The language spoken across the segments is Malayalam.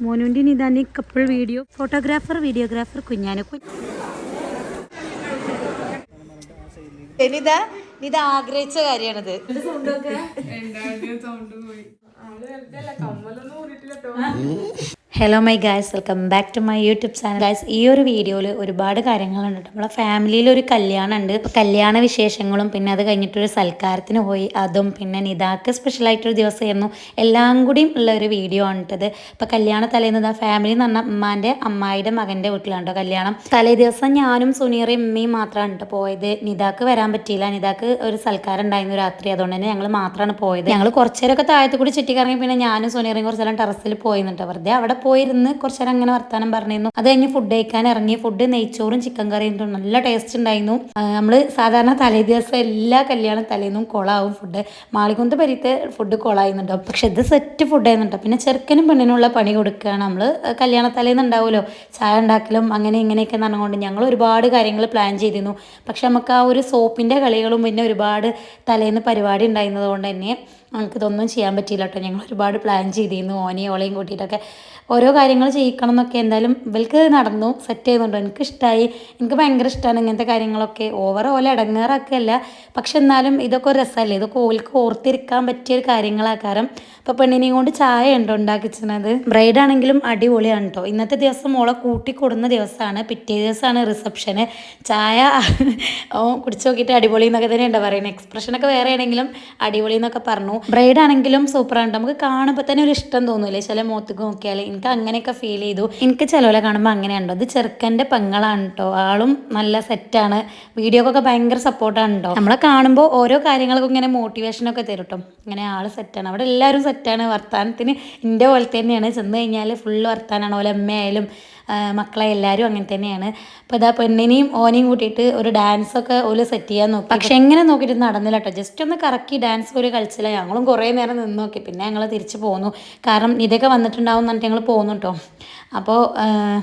മോനുവിന്റെ നിതാനി കപ്പിൾ വീഡിയോ ഫോട്ടോഗ്രാഫർ വീഡിയോഗ്രാഫർ കുഞ്ഞാനെ നിത നിത ആഗ്രഹിച്ച കാര്യമാണിത് hello my guys welcome back to my YouTube channel guys ഈ ഒരു വീഡിയോയിൽ ഒരുപാട് കാര്യങ്ങളുണ്ട്. നമ്മളെ ഫാമിലിയിൽ ഒരു കല്യാണം ഉണ്ട് കല്യാണ വിശേഷങ്ങളും പിന്നെ അത് കഴിഞ്ഞിട്ടൊരു സൽക്കാരത്തിന് പോയി. അതും പിന്നെ നിതാക്ക് സ്പെഷ്യലായിട്ടൊരു ദിവസമായിരുന്നു. എല്ലാം കൂടിയും ഉള്ള ഒരു വീഡിയോ ആണ് ഇട്ടത് ഇപ്പം കല്യാണ തലേന്ന് ഇതാ ഫാമിലി എന്ന് പറഞ്ഞാൽ അമ്മാന്റെ അമ്മായിയുടെ മകന്റെ വീട്ടിലാണ് കേട്ടോ കല്യാണം. തലേ ദിവസം ഞാനും സുനീറയും അമ്മയും മാത്രമാണ് പോയത്. നിതാക്ക് വരാൻ പറ്റിയില്ല. നിതാക്ക് ഒരു സൽക്കാരം ഉണ്ടായിരുന്നു രാത്രി. അതുകൊണ്ട് തന്നെ ഞങ്ങൾ മാത്രമാണ് പോയത്. ഞങ്ങൾ കുറച്ചേരൊക്കെ താഴത്ത് കൂടി ചുറ്റിക്കറങ്ങി പിന്നെ ഞാനും സുനീറയും കുറച്ചെല്ലാം ടെറസിൽ പോയി വെറുതെ അവിടെ പോയിരുന്ന് കുറച്ച് നേരം അങ്ങനെ വർത്താനം പറഞ്ഞിരുന്നു. അത് കഴിഞ്ഞ് ഫുഡ് കഴിക്കാൻ ഇറങ്ങി. ഫുഡ് നെയ്ച്ചോറും ചിക്കൻ കറിയും നല്ല ടേസ്റ്റ് ഉണ്ടായിരുന്നു. നമ്മൾ സാധാരണ തലേ ദിവസം എല്ലാ കല്യാണം തലേന്നും കൊളാവും ഫുഡ് മാളികുന്ത് പരിത്തെ ഫുഡ് കൊളായുന്നുണ്ടോ പക്ഷെ ഇത് സെറ്റ് ഫുഡ് ആയിരുന്നുണ്ടോ പിന്നെ ചെറുക്കനും പെണ്ണിനുള്ള പണി കൊടുക്കുകയാണ് നമ്മൾ കല്യാണ തലേന്ന് ഉണ്ടാവുമല്ലോ. ചായ ഉണ്ടാക്കലും അങ്ങനെ ഇങ്ങനെയൊക്കെ നടന്നുകൊണ്ട് ഞങ്ങൾ ഒരുപാട് കാര്യങ്ങൾ പ്ലാൻ ചെയ്തിരുന്നു. പക്ഷെ നമുക്ക് ആ ഒരു സോപ്പിന്റെ കളികളും പിന്നെ ഒരുപാട് തലേന്ന് പരിപാടി ഉണ്ടായിരുന്നത് കൊണ്ട് തന്നെ ഇതൊന്നും ചെയ്യാൻ പറ്റിയില്ല കേട്ടോ. ഞങ്ങൾ ഒരുപാട് പ്ലാൻ ചെയ്തിരുന്നു. ഓനെയും ഓളെയും കൂട്ടിയിട്ടൊക്കെ ഓരോ കാര്യങ്ങൾ ചെയ്യിക്കണം എന്നൊക്കെ എന്തായാലും ഇവൾക്ക് നടന്നു. സെറ്റ് ചെയ്യുന്നുണ്ട് എനിക്ക് ഇഷ്ടമായി എനിക്ക് ഭയങ്കര ഇഷ്ടമാണ് ഇങ്ങനത്തെ കാര്യങ്ങളൊക്കെ. ഓവർ ഓല ഇടങ്ങാറൊക്കെയല്ല പക്ഷെ എന്നാലും ഇതൊക്കെ ഒരു രസമല്ലേ? ഇതൊക്കെ ഓൾക്ക് ഓർത്തിരിക്കാൻ പറ്റിയ ഒരു കാര്യങ്ങളാക്കാരം. അപ്പോൾ പെണ്ണിനെയും കൊണ്ട് ചായ ഉണ്ടോ ഉണ്ടാക്കിച്ചത് ബ്രൈഡ് ആണെങ്കിലും അടിപൊളിയാണ് കേട്ടോ. ഇന്നത്തെ ദിവസം മോളെ കൂട്ടിക്കൊടുന്ന ദിവസമാണ്. പിറ്റേ ദിവസമാണ് റിസപ്ഷന് ചായ ഓ കുടിച്ചു നോക്കിയിട്ട് അടിപൊളി എന്നൊക്കെ തന്നെ ഉണ്ട് പറയുന്നത് എക്സ്പ്രഷനൊക്കെ വേറെ ആണെങ്കിലും അടിപൊളി എന്നൊക്കെ പറഞ്ഞു. ബ്രൈഡ് ആണെങ്കിലും സൂപ്പറാണ്. നമുക്ക് കാണുമ്പോൾ തന്നെ ഒരു ഇഷ്ടം തോന്നൂലേ? ചില മുഖത്തേക്ക് നോക്കിയാൽ എനിക്ക് അങ്ങനെയൊക്കെ ഫീൽ ചെയ്തു. എനിക്ക് ചിലവരെ കാണുമ്പോൾ അങ്ങനെയുണ്ടോ ഇത് ചെറുക്കന്റെ പെങ്ങളാണ് കേട്ടോ ആളും നല്ല സെറ്റാണ് വീഡിയോക്കൊക്കെ ഭയങ്കര സപ്പോർട്ടാണ് കേട്ടോ നമ്മളെ കാണുമ്പോൾ ഓരോ കാര്യങ്ങൾക്കും ഇങ്ങനെ മോട്ടിവേഷനൊക്കെ തരും കേട്ടോ ഇങ്ങനെ ആൾ സെറ്റാണ് അവിടെ എല്ലാവരും സെറ്റാണ് വർത്താനത്തിന് എന്റെ പോലെ തന്നെയാണ്. ചെന്ന് കഴിഞ്ഞാൽ ഫുള്ള് വർത്താനാണ്. ഓലെ അമ്മയായാലും മക്കളെ എല്ലാവരും അങ്ങനെ തന്നെയാണ്. അപ്പോൾ ഇതാ പെണ്ണിനെയും ഓനെയും കൂട്ടിയിട്ട് ഒരു ഡാൻസൊക്കെ ഓൽ സെറ്റ് ചെയ്യാൻ നോക്കി. പക്ഷെ എങ്ങനെ നോക്കിയിട്ട് നടന്നില്ല കേട്ടോ. ജസ്റ്റ് ഒന്ന് കറക്കി ഡാൻസ് ഒരു കളിച്ചില്ല. ഞങ്ങളും കുറേ നേരം നിന്ന് നോക്കി. പിന്നെ ഞങ്ങൾ തിരിച്ചു പോന്നു. കാരണം ഇതൊക്കെ വന്നിട്ടുണ്ടാവും എന്ന് പറഞ്ഞിട്ട് ഞങ്ങൾ പോന്നു കേട്ടോ. അപ്പോൾ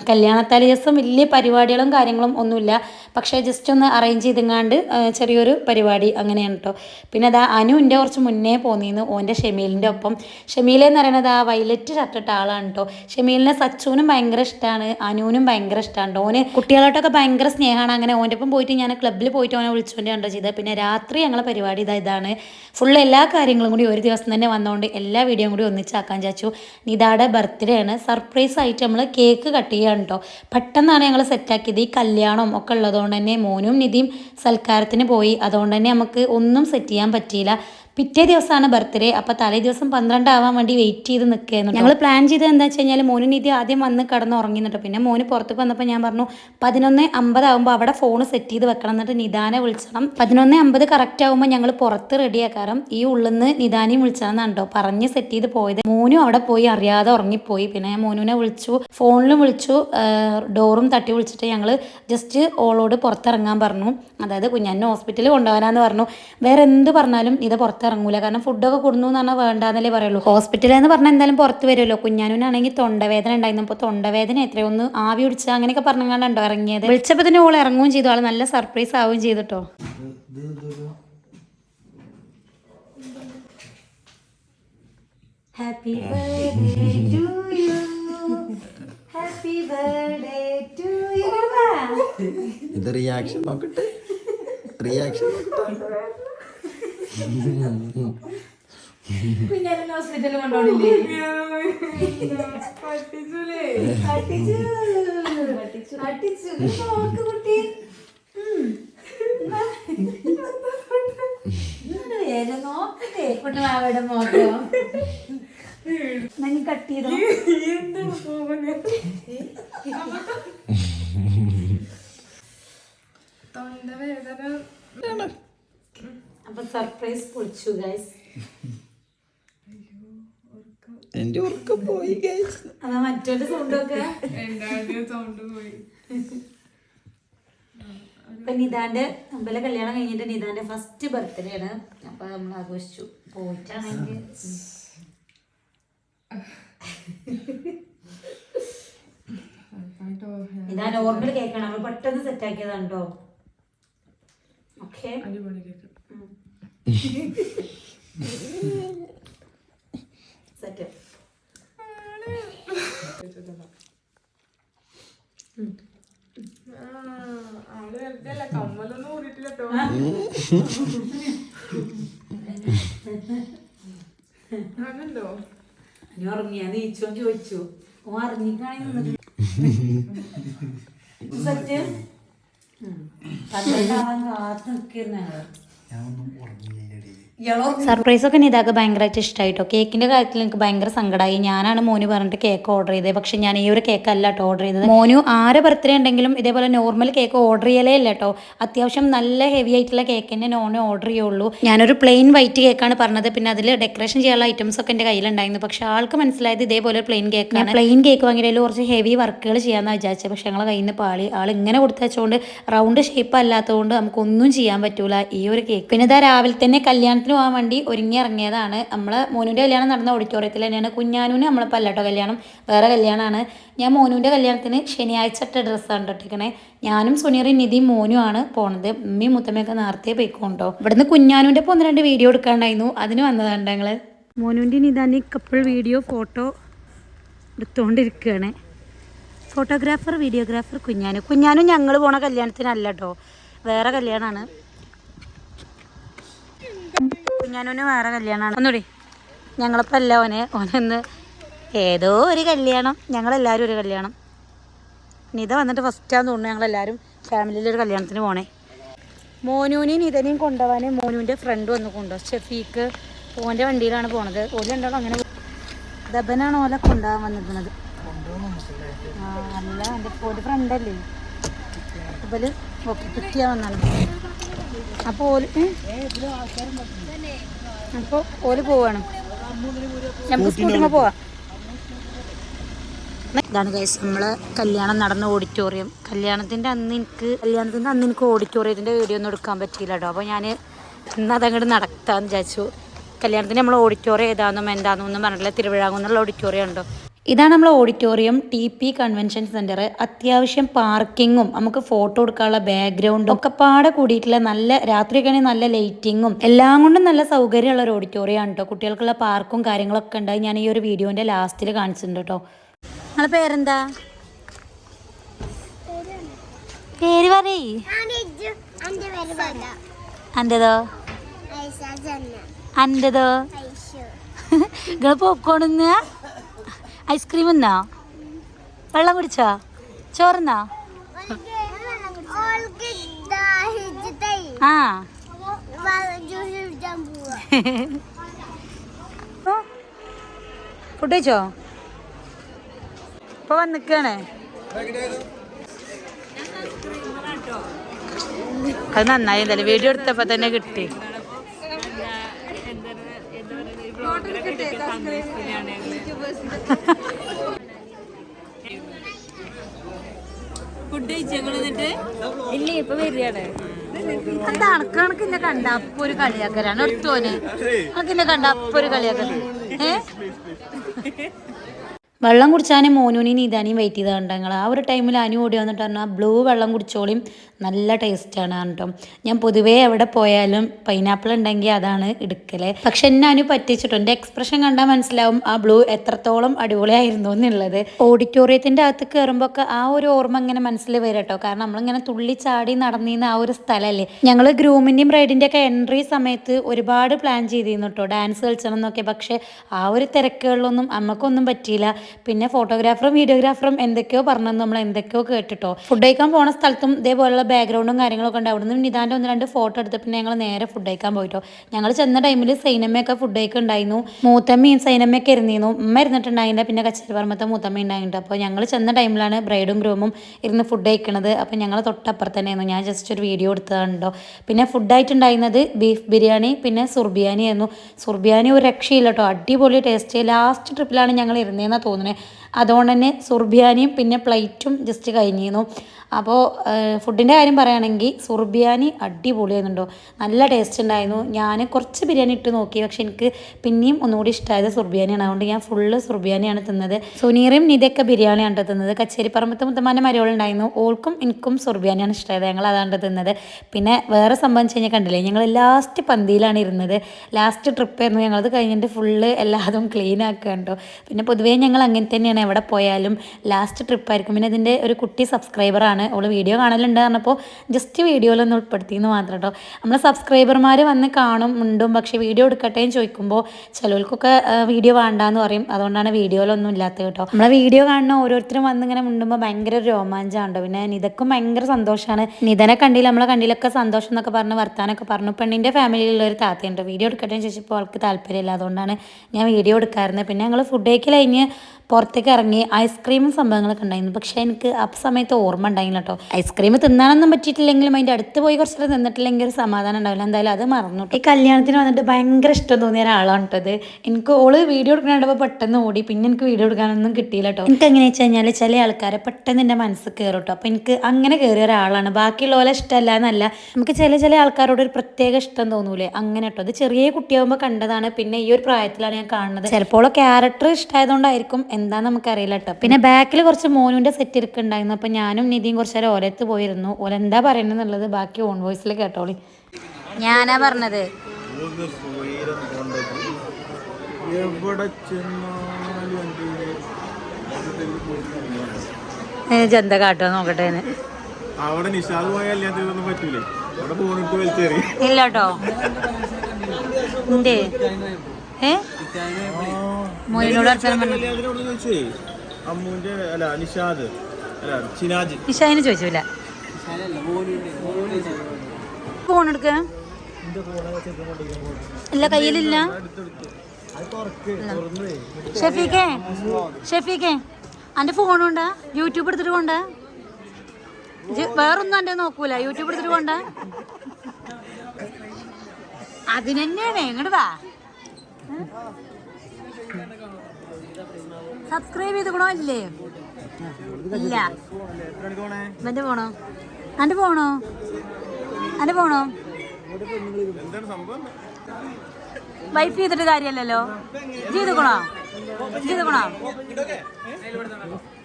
കല്യാണത്തലേ ദിവസം വലിയ പരിപാടികളും കാര്യങ്ങളും ഒന്നുമില്ല. പക്ഷേ ജസ്റ്റ് ഒന്ന് അറേഞ്ച് ചെയ്തെങ്ങാണ്ട് ചെറിയൊരു പരിപാടി അങ്ങനെയാണ് കേട്ടോ പിന്നെ അതാ അനുവിന്റെ കുറച്ച് മുന്നേ പോന്നിന്ന് ഓന്റെ ഷെമീലിന്റെ ഒപ്പം. ഷെമീൽ എന്ന് പറയുന്നത് ആ വൈലറ്റ് ഷർട്ടിട്ട ആളാണ് കേട്ടോ ഷെമീലിനെ സച്ചുവിനും ഭയങ്കര ഇഷ്ടമാണ് അനുവിനും ഭയങ്കര ഇഷ്ടമാണ് ഓന് കുട്ടികളോട്ടൊക്കെ ഭയങ്കര സ്നേഹമാണ് അങ്ങനെ ഓന്റെ ഒപ്പം പോയിട്ട് ഞാൻ ക്ലബ്ബിൽ പോയിട്ട് ഓനെ വിളിച്ചുകൊണ്ട് കണ്ടോ ചെയ്തത് പിന്നെ രാത്രി ഞങ്ങളെ പരിപാടി ഇതാ ഇതാണ്. ഫുൾ എല്ലാ കാര്യങ്ങളും കൂടി ഒരു ദിവസം തന്നെ വന്നതുകൊണ്ട് എല്ലാ വീഡിയോയും കൂടി ഒന്നിച്ചാക്കാൻ ചാച്ചു നിതാടെ ബർത്ത്ഡേ ആണ്. സർപ്രൈസ് ആയിട്ട് നമ്മൾ കേക്ക് കട്ട് ചെയ്യാണ് കേട്ടോ പെട്ടെന്നാണ് ഞങ്ങൾ സെറ്റാക്കിയത് ഈ കല്യാണം ഒക്കെ ഉള്ളതുകൊണ്ട് തന്നെ മോനും നിധിയും സൽക്കാരത്തിന് പോയി. അതുകൊണ്ട് തന്നെ നമുക്ക് ഒന്നും സെറ്റ് ചെയ്യാൻ പറ്റിയില്ല. പിറ്റേ ദിവസമാണ് ബർത്ത്ഡേ അപ്പോൾ തലേ ദിവസം പന്ത്രണ്ടാവാൻ വേണ്ടി വെയിറ്റ് ചെയ്ത് നിൽക്കുകയായിരുന്നു ഞങ്ങൾ പ്ലാൻ ചെയ്തത് എന്താ വെച്ച് കഴിഞ്ഞാൽ മോനും നിധി ആദ്യം വന്ന് കിടന്ന് ഉറങ്ങിന്നിട്ട് പിന്നെ മോന് പുറത്തേക്ക് വന്നപ്പോൾ ഞാൻ പറഞ്ഞു പതിനൊന്ന് അമ്പതാകുമ്പോൾ അവിടെ ഫോൺ സെറ്റ് ചെയ്ത് വെക്കണം എന്നിട്ട് നിദാനെ വിളിച്ചണം. പതിനൊന്ന് അമ്പത് കറക്റ്റ് ആകുമ്പോൾ ഞങ്ങൾ പുറത്ത് റെഡിയാക്കാറും ഈ ഉള്ളിൽ നിന്ന് നിദാനെയും വിളിച്ചതെന്നാണ് കേട്ടോ. പറഞ്ഞ് സെറ്റ് ചെയ്ത് പോയത്. മോനും അവിടെ പോയി അറിയാതെ ഉറങ്ങിപ്പോയി. പിന്നെ ഞാൻ മോനുവിനെ വിളിച്ചു ഫോണിലും വിളിച്ചു ഡോറും തട്ടി വിളിച്ചിട്ട് ഞങ്ങൾ ജസ്റ്റ് ഓളോട് പുറത്തിറങ്ങാൻ പറഞ്ഞു. അതായത് കുഞ്ഞാനെ ഹോസ്പിറ്റലിൽ കൊണ്ടുപോകാനാന്ന് പറഞ്ഞു. വേറെ എന്ത് പറഞ്ഞാലും ഇത് പുറത്തിറങ്ങൂല. കാരണം ഫുഡൊക്കെ കൊടുന്നു എന്ന് പറഞ്ഞാൽ വേണ്ടാന്നല്ലേ പറയുള്ളൂ. ഹോസ്പിറ്റലിൽ എന്ന് പറഞ്ഞാൽ എന്തായാലും പുറത്ത് വരുമല്ലോ. കുഞ്ഞാനുനാണെങ്കിൽ തൊണ്ടവേദന ഉണ്ടായിരുന്നു. അപ്പോൾ തൊണ്ടവേദന എത്രയോ ഒന്ന് ആവി പിടിച്ച അങ്ങനെയൊക്കെ പറഞ്ഞാണ്ടോ ഇറങ്ങിയത്? വിളിച്ചപ്പോൾ തന്നെ ഓൾ ഇറങ്ങുകയും ചെയ്തു. ആൾ നല്ല സർപ്രൈസ് ആവുകയും ചെയ്തിട്ടോ happy birthday to you happy birthday to you ഇത് റിയാക്ഷൻ നോക്കട്ടെ. റിയാക്ഷൻ നോക്കട്ടെ. കുഞ്ഞാലിനെ ഹോസ്പിറ്റലിൽ കൊണ്ടുപോണില്ലേ കുട്ടി. നോക്കട്ടെ. കുട്ടമാവയുടെ മോട്ടോ. നീ കട്ട് ചെയ്തോ? അപ്പൊ സർപ്രൈസ് പൊളിച്ചു ഗൈസ് എന്റെ ഉറക്കം പോയി ഗൈസ് അതാ മറ്റൊരു സൗണ്ടൊക്കെ ഇപ്പൊ നിതാന്റെ അമ്പല കല്യാണം കഴിഞ്ഞിട്ട് നിതാന്റെ ഫസ്റ്റ് ബർത്ത്ഡേ ആണ്. അപ്പൊ നമ്മൾ ആഘോഷിച്ചു. പോയിട്ടാണെങ്കിൽ ഇതാ നോർമൽ കേക്കാണ് നമ്മൾ പെട്ടെന്ന് സെറ്റ് ആക്കിയതാണ് കേട്ടോ ഓക്കെ അടിപൊളി വെറുതെയല്ല കമ്മലൊന്നും ഊരിട്ടില്ല കേട്ടോ അങ്ങണ്ടോ ഞാൻ ഉറങ്ങിയാ നീച്ചോ ചോദിച്ചു. ഓ അറിഞ്ഞിക്കാണെങ്കിൽ സത്യം? പന്ത്രണ്ടാവാൻ കാത്ത് നിൽക്കുന്ന é não orgulho സർപ്രൈസ് ഒക്കെ നിതാക്ക് ഭയങ്കരമായിട്ട് ഇഷ്ടമായിട്ടോ കേക്കിന്റെ കാര്യത്തിൽ എനിക്ക് ഭയങ്കര സങ്കടമായി ഞാനാണ് മോനു പറഞ്ഞിട്ട് കേക്ക് ഓർഡർ ചെയ്തത് പക്ഷെ ഞാൻ ഈ ഒരു കേക്ക് അല്ല കേട്ടോ ഓർഡർ ചെയ്തത്. മോനു ആരെ ബർത്ത്ഡേ ഉണ്ടെങ്കിലും ഇതേപോലെ നോർമൽ കേക്ക് ഓർഡർ ചെയ്യലേ ഇല്ല കേട്ടോ അത്യാവശ്യം നല്ല ഹെവി ആയിട്ടുള്ള കേക്ക് തന്നെ നോൺ ഓർഡർ ചെയ്യുള്ളൂ. ഞാനൊരു പ്ലെയിൻ വൈറ്റ് കേക്കാണ് പറഞ്ഞത്. പിന്നെ അതിൽ ഡെക്കറേഷൻ ചെയ്യാനുള്ള ഐറ്റംസ് ഒക്കെ എന്റെ കയ്യിലുണ്ടായിരുന്നു. പക്ഷെ ആൾക്ക് മനസ്സിലായത് ഇതേപോലെ പ്ലെയിൻ കേക്കാണ് പ്ലെയിൻ കേക്ക് വാങ്ങിയതിൽ കുറച്ച് ഹെവി വർക്കുകൾ ചെയ്യാമെന്ന് വിചാരിച്ചത് പക്ഷെ ഞങ്ങളെ കയ്യിൽ നിന്ന് പാളി. ആൾ ഇങ്ങനെ കൊടുത്തുകൊണ്ട് റൗണ്ട് ഷേപ്പ് അല്ലാത്തതുകൊണ്ട് നമുക്കൊന്നും ചെയ്യാൻ പറ്റൂല ഈ ഒരു കേക്ക് പിന്നെ ഇതാ രാവിലെ തന്നെ കല്യാണത്തിന് പോകാൻ വേണ്ടി ഒരുങ്ങി ഇറങ്ങിയതാണ് നമ്മളെ മോനുവിന്റെ കല്യാണം നടന്ന ഓഡിറ്റോറിയത്തിൽ തന്നെയാണ് കുഞ്ഞാനൂന് നമ്മളിപ്പോൾ അല്ലാട്ടോ കല്യാണം. വേറെ കല്യാണമാണ് ഞാൻ മോനുവിന്റെ കല്യാണത്തിന് ശനിയാഴ്ച ഇട്ട ഡ്രസ്സാണ് ഇട്ടിരിക്കണേ. ഞാനും സുനീറി നിധി മോനുമാണ് പോണത്. ഉമ്മയും മുത്തമ്മയൊക്കെ നേരത്തെ പോയിക്കോണ്ടോ. ഇവിടുന്ന് കുഞ്ഞാനൂന്റെ ഇപ്പോൾ ഒന്ന് രണ്ട് വീഡിയോ എടുക്കാണ്ടായിരുന്നു. അതിന് വന്നതാണ് ഞങ്ങൾ മോനുവിന്റെ നിധാനി കപ്പിൾ വീഡിയോ ഫോട്ടോ എടുത്തുകൊണ്ടിരിക്കുകയാണ് ഫോട്ടോഗ്രാഫർ വീഡിയോഗ്രാഫർ കുഞ്ഞാനു. കുഞ്ഞാനും ഞങ്ങൾ പോണ കല്യാണത്തിനല്ല കേട്ടോ വേറെ കല്യാണമാണ് കുഞ്ഞാനുവിന് വേറെ കല്യാണമാണ് ഒന്നുകൂടി ഞങ്ങളിപ്പോൾ അല്ല ഓനെ. ഓനൊന്ന് ഏതോ ഒരു കല്യാണം. ഞങ്ങളെല്ലാവരും ഒരു കല്യാണം. നിത വന്നിട്ട് ഫസ്റ്റാന്ന് തോന്നുന്നു ഞങ്ങളെല്ലാവരും ഫാമിലിയിലൊരു കല്യാണത്തിന് പോണേ. മോനൂനെയും നിതനെയും കൊണ്ടുപോകാൻ മോനുവിന്റെ ഫ്രണ്ട് വന്ന് കൊണ്ടുപോകും ഷെഫീക്ക് ഓന്റെ വണ്ടിയിലാണ് പോണത്. ഓൽ രണ്ടാളും അങ്ങനെ ദബനാണ് ഓലെ കൊണ്ടുപോകാൻ വന്നിരിക്കുന്നത്. ആ അല്ല എന്റെ ഒരു ഫ്രണ്ടല്ലേ ഇവൽ പിക്ക് വന്നാണ്. അപ്പോൾ ഓൽ അപ്പോൾ ഓൽ പോവാണ്. നമുക്ക് സ്കൂട്ടിമ പോവാം. ഇതാണ് ഗൈസ് നമ്മളെ കല്യാണം നടന്ന ഓഡിറ്റോറിയം കല്യാണത്തിന്റെ അന്ന് എനിക്ക് കല്യാണത്തിന്റെ അന്ന് എനിക്ക് ഓഡിറ്റോറിയത്തിന്റെ വീഡിയോ ഒന്നും എടുക്കാൻ പറ്റിയില്ല കേട്ടോ അപ്പോൾ ഞാൻ ഇന്ന് അതങ്ങോട്ട് നടത്താമെന്ന് വിചാരിച്ചു. കല്യാണത്തിന് നമ്മൾ ഓഡിറ്റോറിയം ഏതാണെന്നും എന്താണെന്നൊന്നും പറഞ്ഞില്ല തിരുവിഴാകുന്നുള്ള ഓഡിറ്റോറിയം ഉണ്ടോ? ഇതാണ് നമ്മളെ auditorium T P convention centre അത്യാവശ്യം പാർക്കിങ്ങും നമുക്ക് ഫോട്ടോ എടുക്കാനുള്ള ബാക്ക്ഗ്രൗണ്ടും ഒക്കെ പാടെ കൂടിയിട്ടുള്ള നല്ല രാത്രിയൊക്കെ നല്ല ലൈറ്റിങ്ങും എല്ലാം കൊണ്ടും നല്ല സൗകര്യമുള്ള ഒരു ഓഡിറ്റോറിയം ആണ് കേട്ടോ കുട്ടികൾക്കുള്ള പാർക്കും കാര്യങ്ങളൊക്കെ ഉണ്ട് ഞാൻ ഈ ഒരു വീഡിയോന്റെ ലാസ്റ്റിൽ കാണിച്ചിട്ടുണ്ട് കേട്ടോ നിങ്ങളെ പേരെന്താ? പേര് പറയ്. അന്റെതോ അന്റെതോ നിങ്ങൾ പോപ്കോൺ ഐസ്ക്രീം എന്നാ വെള്ളം കുടിച്ചോ? ചോറുന്നാ ആ. ഫുഡ് കഴിച്ചോ? ഇപ്പൊ വന്നിക്കാണേ. അത് നന്നായി എന്തായാലും വീഡിയോ എടുത്തപ്പോ തന്നെ കിട്ടി. ഫുഡ് കഴിച്ചേക്കണ എന്നിട്ട്? ഇല്ല ഒരു കളിയാക്കലാണ്. എടുത്തോനെ. കണ്ട അപ്പൊ ഒരു കളിയാക്കലാണ്. ഏ? വെള്ളം കുടിച്ചാനും മോനൂനെയും നീതാനെയും വെയിറ്റ് ചെയ്ത് കണ്ടങ്ങൾ ആ ഒരു ടൈമിൽ അനു ഓടി വന്നിട്ട് പറഞ്ഞാൽ ബ്ലൂ വെള്ളം കുടിച്ചോളിയും നല്ല ടേസ്റ്റാണ് കേട്ടോ ഞാൻ പൊതുവേ എവിടെ പോയാലും പൈനാപ്പിൾ ഉണ്ടെങ്കിൽ അതാണ് എടുക്കലേ. പക്ഷെ എന്നെ അനു പറ്റിച്ചിട്ടോ? എന്റെ എക്സ്പ്രഷൻ കണ്ടാൽ മനസ്സിലാവും ആ ബ്ലൂ എത്രത്തോളം അടിപൊളിയായിരുന്നു എന്നുള്ളത്. ഓഡിറ്റോറിയത്തിന്റെ അകത്ത് കയറുമ്പോൾ ഒക്കെ ആ ഒരു ഓർമ്മ ഇങ്ങനെ മനസ്സിൽ വരും കേട്ടോ കാരണം നമ്മളിങ്ങനെ തുള്ളി ചാടി നടന്നിരുന്ന ആ ഒരു സ്ഥലമല്ലേ ഞങ്ങൾ ഗ്രൂമിന്റെയും ബ്രൈഡിന്റെ ഒക്കെ എൻട്രി സമയത്ത് ഒരുപാട് പ്ലാൻ ചെയ്തിരുന്നു കേട്ടോ ഡാൻസ് കളിച്ചണം എന്നൊക്കെ. പക്ഷേ ആ ഒരു തിരക്കുകളിലൊന്നും അമ്മക്കൊന്നും പറ്റിയില്ല. പിന്നെ ഫോട്ടോഗ്രാഫറും വീഡിയോഗ്രാഫറും എന്തൊക്കെയോ പറഞ്ഞു നമ്മൾ എന്തൊക്കെയോ കേട്ടിട്ടോ. ഫുഡ് കഴിക്കാൻ പോണ സ്ഥലത്തും ഇതേപോലുള്ള ബാക്ക്ഗ്രൗണ്ടും കാര്യങ്ങളൊക്കെ ഉണ്ട്. അവിടുന്ന് നിതാന്റെ ഒന്ന് രണ്ട് ഫോട്ടോ എടുത്ത് പിന്നെ ഞങ്ങൾ നേരെ ഫുഡ് കഴിക്കാൻ പോയിട്ടോ. ഞങ്ങൾ ചെന്ന ടൈമിൽ സൈനമ്മയൊക്കെ ഫുഡ് കഴിക്കുന്നുണ്ടായിരുന്നു മൂത്തമ്മയും സൈനമ്മയൊക്കെ ഇരുന്നിരുന്നു. ഉമ്മ ഇരുന്നിട്ടുണ്ടായില്ല. പിന്നെ കച്ചേരി പറമ്പത്തെ മൂത്തമ്മ ഉണ്ടായിട്ടുണ്ട്. അപ്പോൾ ഞങ്ങൾ ചെന്ന ടൈമിലാണ് ബ്രൈഡും ഗ്രൂമും ഇരുന്ന് ഫുഡ് കഴിക്കുന്നത് അപ്പോൾ ഞങ്ങൾ തൊട്ടപ്പുറത്ത് തന്നെയായിരുന്നു ഞാൻ ജസ്റ്റ് ഒരു വീഡിയോ എടുത്തതാണല്ലോ. പിന്നെ ഫുഡായിട്ടുണ്ടായിരുന്നത് ബീഫ് ബിരിയാണി പിന്നെ സുർബിയാനി ആയിരുന്നു സുർബിയാനി ഒരു രക്ഷയില്ല കേട്ടോ അടിപൊളി ടേസ്റ്റ് ലാസ്റ്റ് ട്രിപ്പിലാണ് ഞങ്ങൾ ഇരുന്നതെന്നാണ് തോന്നുന്നത്. അതുകൊണ്ട് തന്നെ സുർബിയാനിയും പിന്നെ പ്ലേറ്റും ജസ്റ്റ് കഴിഞ്ഞിരുന്നു. അപ്പോൾ ഫുഡിന്റെ കാര്യം പറയുകയാണെങ്കിൽ സുർബിയാനി അടിപൊളിയായിരുന്നുണ്ടോ നല്ല ടേസ്റ്റ് ഉണ്ടായിരുന്നു ഞാൻ കുറച്ച് ബിരിയാണി ഇട്ട് നോക്കി. പക്ഷെ എനിക്ക് പിന്നെയും ഒന്നുകൂടി ഇഷ്ടമായത് സുർബിയാനിയാണ്. അതുകൊണ്ട് ഞാൻ ഫുള്ള് സുർബിയാനിയാണ് തിന്നത്. സുനീറും നിതയൊക്കെ ബിരിയാണിയാണ് തിന്നത്. കച്ചേരിപ്പറമ്പത്ത് മുത്തമാന്റെ മരുകളുണ്ടായിരുന്നു ഓൾക്കും എനിക്കും സുർബിയാനിയാണ് ഇഷ്ടമായത് ഞങ്ങൾ അതാണ് തിന്നത്. പിന്നെ വേറെ സംഭവം വെച്ച് കഴിഞ്ഞാൽ കണ്ടില്ലേ? ഞങ്ങൾ ലാസ്റ്റ് പന്തിയിലാണ് ഇരുന്നത്. ലാസ്റ്റ് ട്രിപ്പ് ട്രിപ്പായിരുന്നു ഞങ്ങളത് കഴിഞ്ഞിട്ട് ഫുള്ള് എല്ലാതും ക്ലീൻ ആക്കുക കേട്ടോ. പിന്നെ പൊതുവേ ഞങ്ങൾ അങ്ങനെ തന്നെയാണ് എവിടെ പോയാലും ലാസ്റ്റ് ട്രിപ്പായിരിക്കും പിന്നെ ഇതിന്റെ ഒരു കുട്ടി സബ്സ്ക്രൈബറാണ് അവൾ വീഡിയോ കാണലുണ്ട് പറഞ്ഞപ്പോൾ ജസ്റ്റ് വീഡിയോയിലൊന്ന് ഉൾപ്പെടുത്തിയെന്ന് മാത്രം കേട്ടോ നമ്മളെ സബ്സ്ക്രൈബർമാർ വന്ന് കാണും ഉണ്ടും പക്ഷേ വീഡിയോ എടുക്കട്ടെ എന്ന് ചോദിക്കുമ്പോൾ ചിലർക്കൊക്കെ വീഡിയോ വേണ്ടാന്ന് പറയും. അതുകൊണ്ടാണ് വീഡിയോയിലൊന്നും ഇല്ലാത്തത് കേട്ടോ. നമ്മളെ വീഡിയോ കാണുന്ന ഓരോരുത്തരും വന്ന് ഇങ്ങനെ മുണ്ടുമ്പോൾ ഭയങ്കര ഒരു രോമാഞ്ചാണ് പിന്നെ നിതക്കും ഭയങ്കര സന്തോഷമാണ് നിതനെ കണ്ടില്ല നമ്മളെ കണ്ടിലൊക്കെ സന്തോഷം എന്നൊക്കെ പറഞ്ഞ് വർത്താനൊക്കെ പറഞ്ഞു. പെണ്ണിന്റെ ഫാമിലിയിലുള്ള ഒരു താത്തയുണ്ട്. വീഡിയോ എടുക്കട്ടെ എന്ന് ചോദിച്ചപ്പോൾ അവൾക്ക് താല്പര്യമില്ല. അതുകൊണ്ടാണ് ഞാൻ വീഡിയോ എടുക്കാറുണ്ട് പിന്നെ ഞങ്ങൾ ഫുഡ് കഴിഞ്ഞ് പുറത്തേക്ക് ഇറങ്ങി ഐസ്ക്രീമും സംഭവങ്ങളൊക്കെ ഉണ്ടായിരുന്നു. പക്ഷേ എനിക്ക് ആ സമയത്ത് ഓർമ്മ ഉണ്ടായില്ല കേട്ടോ ഐസ്ക്രീം തിന്നാനൊന്നും പറ്റിയിട്ടില്ലെങ്കിലും അതിന്റെ അടുത്ത് പോയി കുറച്ച് നിന്നിട്ടില്ലെങ്കിൽ ഒരു സമാധാനം ഉണ്ടാവില്ല. എന്തായാലും അത് മറന്നു ഈ കല്യാണത്തിന് വന്നിട്ട് ഭയങ്കര ഇഷ്ടം തോന്നിയ ഒരാളാണ് കേട്ടത് എനിക്ക് ഓൾ വീഡിയോ എടുക്കണപ്പോൾ പെട്ടെന്ന് ഓടി. പിന്നെ എനിക്ക് വീഡിയോ എടുക്കാനൊന്നും കിട്ടിയില്ല കേട്ടോ എനിക്ക് എങ്ങനെയാ വെച്ച് കഴിഞ്ഞാൽ ചില ആൾക്കാരെ പെട്ടെന്ന് എന്റെ മനസ്സിൽ കയറും കേട്ടോ അപ്പോൾ എനിക്ക് അങ്ങനെ കയറിയ ഒരാളാണ്. ബാക്കിയുള്ളവരെ പോലെ ഇഷ്ടമല്ല എന്നല്ല. നമുക്ക് ചില ചില ആൾക്കാരോട് ഒരു പ്രത്യേക ഇഷ്ടം തോന്നൂലേ. അങ്ങനെ കേട്ടോ അത് ചെറിയ കുട്ടിയാകുമ്പോൾ കണ്ടതാണ്. പിന്നെ ഈ ഒരു പ്രായത്തിലാണ് ഞാൻ കാണുന്നത്. ചിലപ്പോൾ ക്യാരക്ടർ ഇഷ്ടമായതുകൊണ്ടായിരിക്കും എന്താന്ന് നമുക്കറിയില്ല കേട്ടോ പിന്നെ ബാക്കിൽ കുറച്ച് മോനുവിന്റെ സെറ്റ് ഇരിക്കുന്നുണ്ടായിരുന്നു. അപ്പോൾ ഞാനും നിധിയും കുറച്ച് നേരം ഓരോരുത്തർ പോയിരുന്നു. ഓല എന്താ പറയുന്നത് എന്നുള്ളത് ബാക്കി ഓൺ വോയിസിൽ കേട്ടോളി. ഞാനാ പറഞ്ഞത്. ജന്ത കാട്ടോ നോക്കട്ടെ അവിടെ നിഷാദ് പോയ കല്യാണത്തിനൊന്നും പറ്റൂലേ? അവിടെ പോണിട്ട് വലിച്ചേറി. ഏ? പറഞ്ഞു കല്യാണത്തിനോട് ചോദിച്ചേ? അമ്മൂന്റെ അല്ല നിഷാദ്. അല്ല ചിനാജ്. ഇഷായിന് ചോദിച്ചില്ല ഫോൺ എടുക്ക. ഇല്ല കയ്യിലില്ല. ഷെഫീക്കേ ഷെഫീക്കേ അന്റെ ഫോണുണ്ടാ യൂട്യൂബ് എടുത്തിട്ട് കൊണ്ട വേറൊന്നും അന്റെ നോക്കൂല. യൂട്യൂബ് എടുത്തിട്ട് കൊണ്ട അതിനെന്നെയാണ് എങ്ങടാ വാ. സബ്സ്ക്രൈബ് ചെയ്തുകൂടോ ഇല്ലേ ഇല്ല. എന്റെ പോണോ അന്റെ പോണോ അന്റെ പോണോ വൈഫ് ചെയ്തിട്ട് കാര്യമല്ലല്ലോ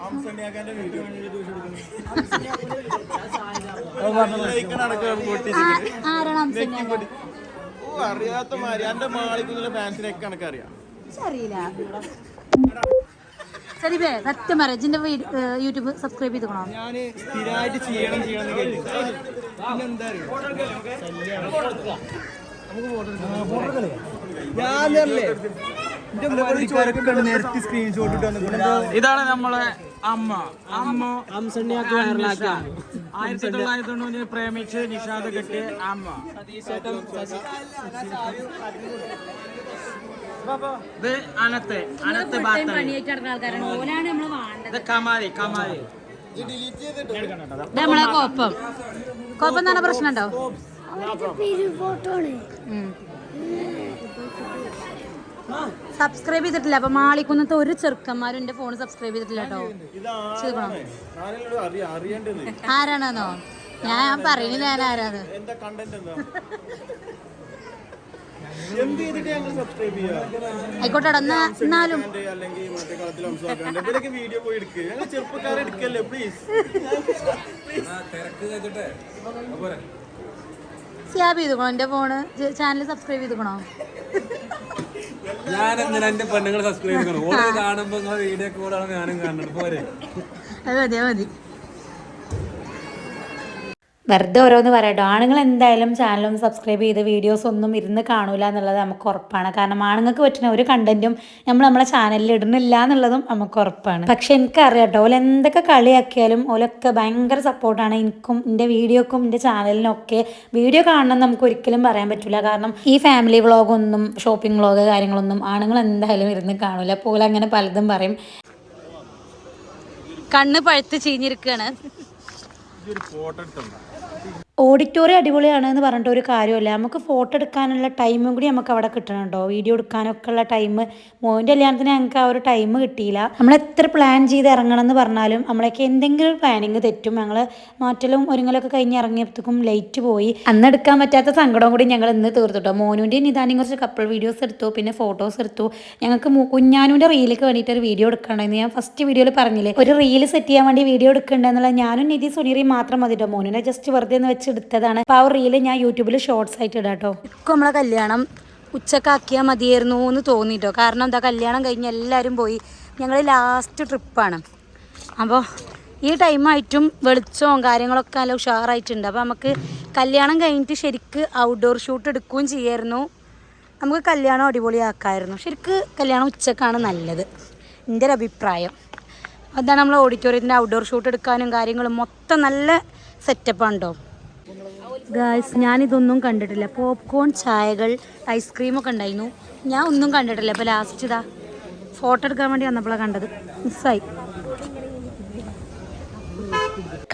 അംസണ്ണിയാക്കാന്റെ വീഡിയോ ആരാണ് അറിയാത്ത മാതിരി. എന്റെ മാളിക്കുന്ന ഫാൻസിനൊക്കെ കണക്കറിയാം അറിയില്ല സരിബേ സത്യം പറയാം ജിന്റെ യൂട്യൂബ് സബ്സ്ക്രൈബ് ചെയ്തുക്കണോ? ഞാൻ സ്ഥിരമായിട്ട് ചെയ്യണം ചെയ്യണം എന്ന് കരുതി. പിന്നെന്താ ഇതാണ് നമ്മളെ അമ്മ. അമ്മ ആയിരത്തി തൊള്ളായിരത്തി തൊണ്ണൂറ്റി പ്രേമിച്ച് നിഷാദ് കെട്ടിയ അമ്മ. ഇത് അനത്തെ അനത്തെ ബാത്താണ് ഇത് കമാലി കമാലി. നമ്മളെ കോപ്പം. കോപ്പം എന്ന് പറഞ്ഞ പ്രശ്നം ഉണ്ടോ? സബ്സ്ക്രൈബ് ചെയ്തിട്ടില്ല. അപ്പൊ മാളിക്കുന്നത്തെ ഒരു ചെറുക്കന്മാരും എന്റെ ഫോൺ സബ്സ്ക്രൈബ് ചെയ്തിട്ടില്ല കേട്ടോ. ആരാണെന്നോ ഞാൻ പറയുന്നില്ല ഞാൻ ആരാന്ന് എന്താ കണ്ടന്റ് എന്താ എന്ത് ചെയ്തിട്ട് ഞങ്ങൾ സബ്സ്ക്രൈബ് ചെയ്യാ ആയിക്കോട്ടെ എന്നാ എന്നാലും കണ്ട് അല്ലെങ്കിൽ മറ്റേ കളത്തിൽ സംസാരിക്കാണ്ട് ഇവരൊക്കെ വീഡിയോ പോയി എടുക്കുക ഞങ്ങൾ ചെറുപ്പക്കാരെ എടുക്കല്ലേ പ്ലീസ് സ്യാബ് ചെയ്തുക്കണോ? എന്റെ ഫോണ് ചാനൽ സബ്സ്ക്രൈബ് ചെയ്തുക്കണോ? ഞാൻ എന്തിനാ എന്റെ പെണ്ണുങ്ങൾ സബ്സ്ക്രൈബ് ചെയ്യണം ഓരോ കാണുമ്പോ വീഡിയോ കോളാണ് ഞാനും കാണുന്നത്. പോരെ. അത് മതി മതി. വെറുതെ ഓരോന്ന് പറയട്ടോ ആണുങ്ങൾ എന്തായാലും ചാനലൊന്നും സബ്സ്ക്രൈബ് ചെയ്ത് വീഡിയോസ് ഒന്നും ഇരുന്ന് കാണൂല എന്നുള്ളത് നമുക്ക് ഉറപ്പാണ്. കാരണം ആണുങ്ങൾക്ക് പറ്റുന്ന ഒരു കണ്ടന്റും നമ്മൾ നമ്മളെ ചാനലിൽ ഇടുന്നില്ല എന്നുള്ളതും നമുക്ക് ഉറപ്പാണ്. പക്ഷെ എനിക്കറിയാം കേട്ടോ ഓല എന്തൊക്കെ കളിയാക്കിയാലും ഓലൊക്കെ ഭയങ്കര സപ്പോർട്ടാണ് എനിക്കും എന്റെ വീഡിയോക്കും എന്റെ ചാനലിനൊക്കെ വീഡിയോ കാണണം എന്ന് നമുക്ക് ഒരിക്കലും പറയാൻ പറ്റില്ല കാരണം ഈ ഫാമിലി വ്ളോഗൊന്നും ഷോപ്പിംഗ് വ്ളോഗ് കാര്യങ്ങളൊന്നും ആണുങ്ങൾ എന്തായാലും ഇരുന്ന് കാണൂല. അപ്പോൾ അങ്ങനെ പലതും പറയും. കണ്ണ് പഴുത്ത് ചീഞ്ഞിരിക്കുകയാണ് ഒരു ഫോട്ടോ എടുത്തുണ്ടോ ഓഡിറ്റോറിയം അടിപൊളിയാണ് എന്ന് പറഞ്ഞിട്ട് ഒരു കാര്യമല്ല. നമുക്ക് ഫോട്ടോ എടുക്കാനുള്ള ടൈമും കൂടി നമുക്ക് അവിടെ കിട്ടണം കേട്ടോ വീഡിയോ എടുക്കാനൊക്കെ ഉള്ള ടൈം മോന്റെ കല്യാണത്തിന് ഞങ്ങൾക്ക് ആ ഒരു ടൈം കിട്ടിയില്ല. നമ്മൾ എത്ര പ്ലാൻ ചെയ്ത് ഇറങ്ങണം എന്ന് പറഞ്ഞാലും നമ്മളൊക്കെ എന്തെങ്കിലും പ്ലാനിങ് തെറ്റും ഞങ്ങൾ മാറ്റലും ഒരുങ്ങലൊക്കെ കഴിഞ്ഞ് ഇറങ്ങിയപ്പോഴത്തേക്കും ലേറ്റ് പോയി. അന്ന് എടുക്കാൻ പറ്റാത്ത സങ്കടം കൂടി ഞങ്ങൾ ഇന്ന് തീർത്തു മോനുവിന്റെ നിതാനും കുറച്ച് കപ്പിൾ വീഡിയോസ് എടുത്തു പിന്നെ ഫോട്ടോസ് എടുത്തു. ഞങ്ങൾക്ക് കുഞ്ഞാനുവിന്റെ റീലിലേക്ക് വേണ്ടിയിട്ട് ഒരു വീഡിയോ എടുക്കണ്ടായിരുന്നു ഞാൻ ഫസ്റ്റ് വീഡിയോയിൽ പറഞ്ഞില്ലേ ഒരു റീൽ സെറ്റ് ചെയ്യാൻ വേണ്ടി വീഡിയോ എടുക്കണ്ടെന്നുള്ള ഞാനും നിധി സുനീറി മാത്രം മതിട്ടോ. മോനുവിനെ ജസ്റ്റ് വെറുതെ എന്ന് വെച്ച് എടുത്തതാണ്. ആ റീൽ ഞാൻ യൂട്യൂബിൽ ഷോർട്സ് ആയിട്ട് ഇടാട്ടോ ഇപ്പം നമ്മളെ കല്യാണം ഉച്ചക്കാക്കിയാൽ മതിയായിരുന്നു എന്ന് തോന്നിട്ടോ. കാരണം എന്താ കല്യാണം കഴിഞ്ഞ് എല്ലാവരും പോയി. ഞങ്ങൾ ലാസ്റ്റ് ട്രിപ്പാണ് അപ്പോൾ ഈ ടൈമായിട്ടും വെളിച്ചവും കാര്യങ്ങളൊക്കെ നല്ല ഉഷാറായിട്ടുണ്ട്. അപ്പോൾ നമുക്ക് കല്യാണം കഴിഞ്ഞിട്ട് ശരിക്ക് ഔട്ട്ഡോർ ഷൂട്ട് എടുക്കുകയും ചെയ്യായിരുന്നു. നമുക്ക് കല്യാണം അടിപൊളിയാക്കായിരുന്നു. ശരിക്ക് കല്യാണം ഉച്ചക്കാണ് നല്ലത്. എന്റെ ഒരു അഭിപ്രായം. അതാണ് നമ്മൾ ഓഡിറ്റോറിയത്തിന്റെ ഔട്ട്ഡോർ ഷൂട്ട് എടുക്കാനും കാര്യങ്ങളും മൊത്തം നല്ല സെറ്റപ്പാണ് കേട്ടോ ഗായ്സ് ഞാനിതൊന്നും കണ്ടിട്ടില്ല. പോപ്കോൺ ചായകൾ ഐസ്ക്രീമൊക്കെ ഉണ്ടായിരുന്നു. ഞാൻ ഒന്നും കണ്ടിട്ടില്ല. അപ്പോൾ ലാസ്റ്റ് ഇതാ ഫോട്ടോ എടുക്കാൻ വേണ്ടി വന്നപ്പോഴാണ് കണ്ടത്. മിസ്സായി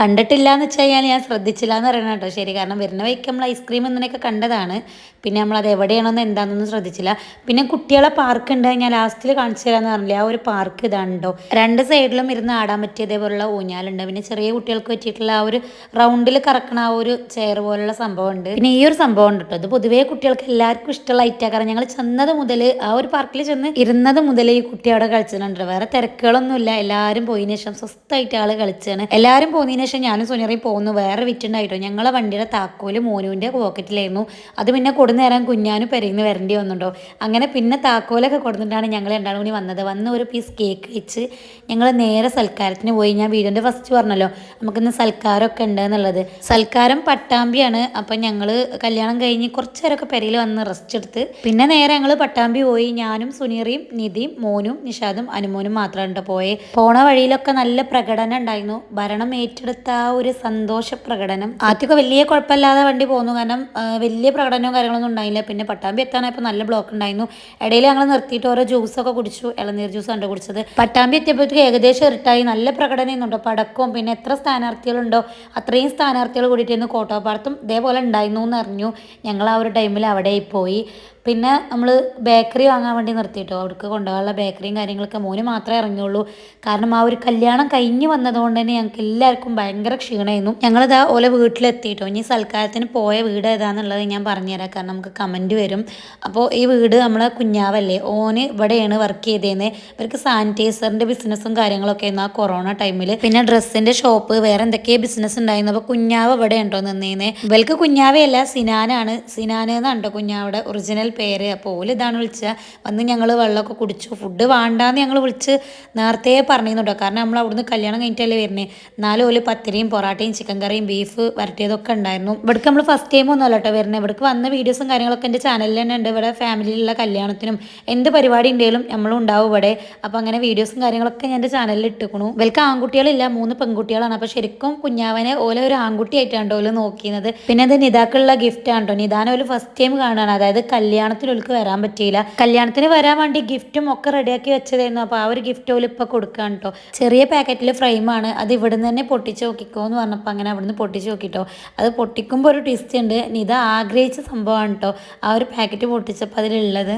കണ്ടിട്ടില്ല എന്ന് വെച്ച് കഴിഞ്ഞാൽ ഞാൻ ശ്രദ്ധിച്ചില്ല എന്ന് പറയണം കേട്ടോ. ശരി കാരണം വരുന്ന വഴിക്ക് നമ്മൾ ഐസ്ക്രീം എന്നൊക്കെ കണ്ടതാണ്. പിന്നെ നമ്മളത് എവിടെയാണെന്ന് എന്താണെന്നൊന്നും ശ്രദ്ധിച്ചില്ല. പിന്നെ കുട്ടികളെ പാർക്ക് ഉണ്ട്. ഞാൻ ലാസ്റ്റിൽ കാണിച്ചു തരാമെന്ന് പറഞ്ഞില്ല? ആ ഒരു പാർക്ക് ഇതാണ്ടോ? രണ്ട് സൈഡിലും ഇരുന്ന് ആടാൻ പറ്റിയതേപോലുള്ള ഊഞ്ഞാലുണ്ട്. പിന്നെ ചെറിയ കുട്ടികൾക്ക് പറ്റിയിട്ടുള്ള ആ ഒരു റൗണ്ടിൽ കറക്കണ ആ ഒരു ചെയർ പോലുള്ള സംഭവം ഉണ്ട് പിന്നെ ഈ ഒരു സംഭവം ഉണ്ട് കേട്ടോ ഇത് പൊതുവേ കുട്ടികൾക്ക് എല്ലാവർക്കും ഇഷ്ടമുള്ള ഐറ്റാ കാരണം ഞങ്ങൾ ചെന്നത് മുതൽ ആ ഒരു പാർക്കിൽ ചെന്ന് ഇരുന്നത് മുതൽ ഈ കുട്ടി അവിടെ കളിച്ചിട്ടുണ്ട് വേറെ തിരക്കുകളൊന്നുമില്ല. എല്ലാവരും പോയതിനു ശേഷം സ്വസ്ഥമായിട്ട് ആൾ കളിച്ചാണ്. എല്ലാവരും പോയതിനു ശേഷം ഞാനും സുനിറയും പോകുന്നു വേറെ വിറ്റുണ്ടായിട്ടോ. ഞങ്ങളെ വണ്ടിയുടെ താക്കോൽ മോനുവിന്റെ പോക്കറ്റിലായിരുന്നു അത് പിന്നെ കൊടുന്നേരം കുഞ്ഞാനു പെരയിന്ന് വരേണ്ടി വന്നുണ്ടോ അങ്ങനെ പിന്നെ താക്കോലൊക്കെ കൊടുത്തിട്ടാണ് ഞങ്ങൾ രണ്ടാളും കൂടി വന്നത്. വന്ന് ഒരു പീസ് കേക്ക് വെച്ച് ഞങ്ങൾ നേരെ സൽക്കാരത്തിന് പോയി. ഞാൻ വീടിന്റെ ഫസ്റ്റ് പറഞ്ഞല്ലോ നമുക്കിന്ന് സൽക്കാരമൊക്കെ ഉണ്ട് എന്നുള്ളത്. സൽക്കാരം പട്ടാമ്പിയാണ്. അപ്പം ഞങ്ങൾ കല്യാണം കഴിഞ്ഞ് കുറച്ച് നേരമൊക്കെ പെരയിൽ വന്ന് റെസ്റ്റ് എടുത്ത് പിന്നെ നേരെ ഞങ്ങൾ പട്ടാമ്പി പോയി. ഞാനും സുനീറിയും നിധിയും മോനും നിഷാദും അനുമോനും മാത്രമാണ് കേട്ടോ പോയെ. പോണ വഴിയിലൊക്കെ നല്ല പ്രകടനം ഉണ്ടായിരുന്നു. ഭരണം ഏറ്റെടുത്ത ആ ഒരു സന്തോഷ പ്രകടനം. ആദ്യമൊക്കെ വലിയ കുഴപ്പമില്ലാതെ വണ്ടി പോന്നു. കാരണം വലിയ പ്രകടനവും കാര്യങ്ങളൊന്നും ഉണ്ടായില്ല. പിന്നെ പട്ടാമ്പി എത്താനായപ്പോൾ നല്ല ബ്ലോക്ക് ഉണ്ടായിരുന്നു. ഇടയിൽ ഞങ്ങൾ നിർത്തിയിട്ട് ഓരോ ജ്യൂസൊക്കെ കുടിച്ചു. ഇളനീർ ജ്യൂസ് കണ്ടു കുടിച്ചത്. പട്ടാമ്പി എത്തിയപ്പോഴത്തേക്ക് ഏകദേശം ഇരട്ടായി. നല്ല പ്രകടനം ചെയ്യുന്നുണ്ടോ പടക്കവും പിന്നെ എത്ര സ്ഥാനാർത്ഥികളുണ്ടോ അത്രയും സ്ഥാനാർത്ഥികൾ കൂടിയിട്ടിരുന്നു കോട്ടോപ്പാടത്തും ഇതേപോലെ ഉണ്ടായിരുന്നു എന്ന് അറിഞ്ഞു. ഞങ്ങൾ ആ ഒരു ടൈമിൽ അവിടെ പോയി. പിന്നെ നമ്മൾ ബേക്കറി വാങ്ങാൻ വേണ്ടി നിർത്തിയിട്ടോ? അവർക്ക് കൊണ്ടുപോകാനുള്ള ബേക്കറിയും കാര്യങ്ങളൊക്കെ മോന് മാത്രമേ ഇറങ്ങിയുള്ളൂ കാരണം ആ ഒരു കല്യാണം കഴിഞ്ഞ് വന്നതുകൊണ്ട് തന്നെ ഞങ്ങൾക്ക് എല്ലാവർക്കും ഭയങ്കര ക്ഷീണമായിരുന്നു. ഞങ്ങളിതാ ഓലെ വീട്ടിലെത്തിയിട്ടോ? ഇനി സൽക്കാരത്തിന് പോയ വീട് ഏതാന്നുള്ളത് ഞാൻ പറഞ്ഞുതരാം. കാരണം നമുക്ക് കമന്റ് വരും. അപ്പോൾ ഈ വീട് നമ്മളെ കുഞ്ഞാവല്ലേ? ഓന് ഇവിടെയാണ് വർക്ക് ചെയ്തേന്ന്. ഇവർക്ക് സാനിറ്റൈസറിന്റെ ബിസിനസ്സും കാര്യങ്ങളൊക്കെ ആയിരുന്നു ആ കൊറോണ ടൈമിൽ പിന്നെ ഡ്രസ്സിന്റെ ഷോപ്പ് വേറെ എന്തൊക്കെയോ ബിസിനസ് ഉണ്ടായിരുന്നു. അപ്പോൾ കുഞ്ഞാവ് ഇവിടെ ഉണ്ടോ നിന്നേന്ന്? ഇവർക്ക് കുഞ്ഞാവയല്ല സിനാനാണ്. സിനാനെന്നാണ് കേട്ടോ കുഞ്ഞാവിടെ ഒറിജിനൽ പേര്. അപ്പോൾ ഓൽ ഇതാണ് വിളിച്ചത് വന്ന് ഞങ്ങൾ വെള്ളമൊക്കെ കുടിച്ചു. ഫുഡ് വേണ്ടാന്ന് ഞങ്ങൾ വിളിച്ച് നേരത്തെ പറഞ്ഞിരുന്നു കേട്ടോ കാരണം നമ്മൾ അവിടുന്ന് കല്യാണം കഴിഞ്ഞിട്ടല്ലേ വരുന്നത് എന്നാലും ഓൽ പത്തിരിയും പൊറാട്ടയും ചിക്കൻ കറിയും ബീഫ് വരട്ടിയതൊക്കെ ഉണ്ടായിരുന്നു. ഇവിടേക്ക് നമ്മൾ ഫസ്റ്റ് ടൈം ഒന്നും അല്ല കേട്ടോ വരുന്നത് ഇവിടേക്ക് വന്ന വീഡിയോസും കാര്യങ്ങളൊക്കെ എന്റെ ചാനലിൽ തന്നെ ഉണ്ട്. ഇവിടെ ഫാമിലിയിലുള്ള കല്യാണത്തിനും എന്ത് പരിപാടി ഉണ്ടെങ്കിലും നമ്മളും ഉണ്ടാവും ഇവിടെ. അപ്പോൾ അങ്ങനെ വീഡിയോസും കാര്യങ്ങളൊക്കെ ഞാൻ എന്റെ ചാനലിൽ ഇട്ടുക്കണു. ഇവർക്ക് ആൺകുട്ടികളില്ല. മൂന്ന് പെൺകുട്ടികളാണ്. അപ്പോൾ ശരിക്കും കുഞ്ഞാവനെ ഓലെ ഒരു ആൺകുട്ടിയായിട്ടാണ് ഓൽ നോക്കിയത് പിന്നെ അത് നിതാക്കുള്ള ഗിഫ്റ്റ് ആണ്? കേട്ടോ നിദാനം ഓൽ ഫസ്റ്റ് ടൈം കാണുകയാണ് അതായത് കല്യാണത്തിന് ഓൽക്ക് വരാൻ പറ്റിയില്ല. കല്യാണത്തിന് വരാൻ വേണ്ടി ഗിഫ്റ്റും ഒക്കെ റെഡിയാക്കി വെച്ചതായിരുന്നു. അപ്പോൾ ആ ഒരു ഗിഫ്റ്റ് ഓൽ ഇപ്പോൾ കൊടുക്കാൻ കേട്ടോ ചെറിയ പാക്കറ്റിൽ ഫ്രെയിമാണ് അത് ഇവിടുന്ന് തന്നെ പൊട്ടിച്ച് നോക്കിക്കോ എന്ന് പറഞ്ഞപ്പോൾ അങ്ങനെ അവിടുന്ന് പൊട്ടിച്ച് നോക്കിട്ടോ അത് പൊട്ടിക്കുമ്പോൾ ഒരു ട്വിസ്റ്റ് ഉണ്ട്. നിത ആഗ്രഹിച്ച സംഭവമാണ് കേട്ടോ ആ ഒരു പാക്കറ്റ് പൊട്ടിച്ചപ്പോൾ അതിലുള്ളത്.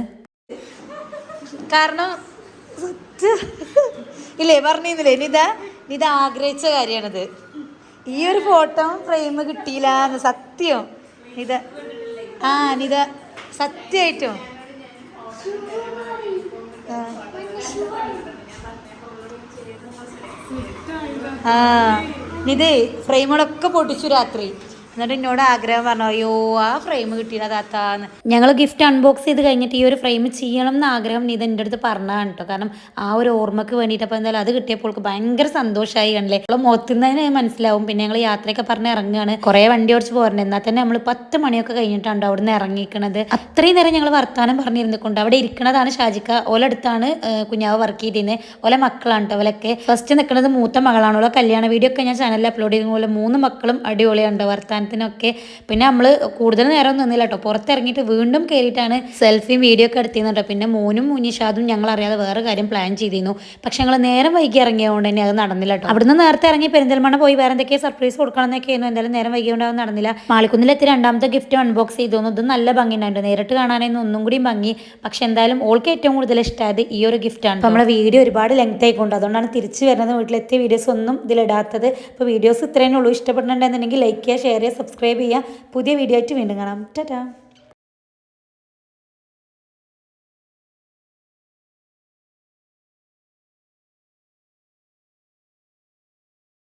കാരണം ഇല്ലേ പറഞ്ഞിരുന്നില്ലേ? നിത നിത ആഗ്രഹിച്ച കാര്യമാണിത് ഈ ഒരു ഫോട്ടോ ഫ്രെയിം കിട്ടിയില്ല സത്യം. നിത ആ നിത സത്യമായിട്ടും ആ. നിതേ ഫ്രെയിമുകളൊക്കെ പൊട്ടിച്ചു രാത്രി. എന്നിട്ട് എന്നോട് ആഗ്രഹം പറഞ്ഞു അയ്യോ ആ ഫ്രെയിം കിട്ടിയില്ല താത്താന്ന്. ഞങ്ങൾ ഗിഫ്റ്റ് അൺബോക്സ് ചെയ്ത് കഴിഞ്ഞിട്ട് ഈ ഒരു ഫ്രെയിം ചെയ്യണം എന്ന് ആഗ്രഹം നീ എന്റെ അടുത്ത് പറഞ്ഞതാണ് കേട്ടോ കാരണം ആ ഒരു ഓർമ്മക്ക് വേണ്ടിയിട്ട് അപ്പോൾ എന്തായാലും അത് കിട്ടിയപ്പോൾ ഭയങ്കര സന്തോഷമായി കണ്ടല്ലേ. നമ്മൾ മൊത്തുന്നതിന് മനസ്സിലാവും. പിന്നെ ഞങ്ങൾ യാത്രയൊക്കെ പറഞ്ഞ് ഇറങ്ങുകയാണ് കുറേ വണ്ടി ഓടിച്ച് പോരണേ എന്നാൽ തന്നെ നമ്മൾ പത്ത് മണിയൊക്കെ കഴിഞ്ഞിട്ടാണ് അവിടെ നിന്ന് ഇറങ്ങിക്കണത് അത്രയും നേരം ഞങ്ങൾ വർത്താനം പറഞ്ഞിരുന്നിട്ടുണ്ട്. അവിടെ ഇരിക്കണതാണ് ഷാജിക്ക. ഓലടുത്താണ് കുഞ്ഞാവ് വർക്ക് ചെയ്തിരുന്നത് ഓലെ മക്കളാണ് കേട്ടോ ഓലൊക്കെ ഫസ്റ്റ് നിൽക്കുന്നത് മൂത്ത മകളാണ്. ഓളെ കല്യാണ വീഡിയോ ഒക്കെ ഞാൻ ചാനലിൽ അപ്ലോഡ് ചെയ്യുന്ന പോലെ മൂന്ന് മക്കളും അടിപൊളിയാണ് അടിപൊളിയുണ്ട് വർത്താനത്തിനൊക്കെ പിന്നെ നമ്മൾ കൂടുതൽ നേരം നിന്നില്ല കേട്ടോ പുറത്തിറങ്ങിയിട്ട് വീണ്ടും കയറിയിട്ടാണ് സെൽഫിയും വീഡിയോ ഒക്കെ എടുത്തിരുന്നു കേട്ടോ പിന്നെ മോനും മുനിഷാദും ഞങ്ങൾ അറിയാതെ വേറെ കാര്യം പ്ലാൻ ചെയ്തിരുന്നു. പക്ഷെ ഞങ്ങൾ നേരം വൈകി ഇറങ്ങിയതുകൊണ്ട് തന്നെ അത് നടന്നില്ല കേട്ടോ അവിടുന്ന് നേരത്തെ ഇറങ്ങി പെരിന്തൽമണ്ണ പോയി വേറെ എന്തൊക്കെയോ സർപ്രൈസ് കൊടുക്കണം എന്നൊക്കെ എന്തായാലും നേരം വൈകിയോണ്ട് അത് നടന്നില്ല. മാളിക്കുന്നിലെത്തി രണ്ടാമത്തെ ഗിഫ്റ്റ് അൺബോക്സ് ചെയ്തു ഇത് നല്ല ഭംഗി ഉണ്ടായിരുന്നു നേരിട്ട് കാണാനായിരുന്നു ഒന്നും കൂടി ഭംഗി. പക്ഷെ എന്തായാലും ഓൾക്ക് ഏറ്റവും കൂടുതൽ ഇഷ്ടമായത് ഈ ഒരു ഗിഫ്റ്റാണ് നമ്മളെ വീഡിയോ ഒരുപാട് ലെങ്ത് ആയിക്കൊണ്ട് അതുകൊണ്ടാണ് തിരിച്ചു വരുന്നത്. വീട്ടിലെത്തിയ വീഡിയോസ് ഒന്നും ഇതിലിടാത്തത്. അപ്പോൾ വീഡിയോസ് ഇത്രയേ ഉള്ളൂ. ഇഷ്ടപ്പെടുന്നുണ്ടെന്നുണ്ടെങ്കിൽ ലൈക്ക് ചെയ്യുക ഷെയർ ചെയ്യുക സബ്സ്ക്രൈബ് ചെയ്യുക. പുതിയ വീഡിയോ ആയിട്ട് വീണ്ടും കാണാം. ടാറ്റാ.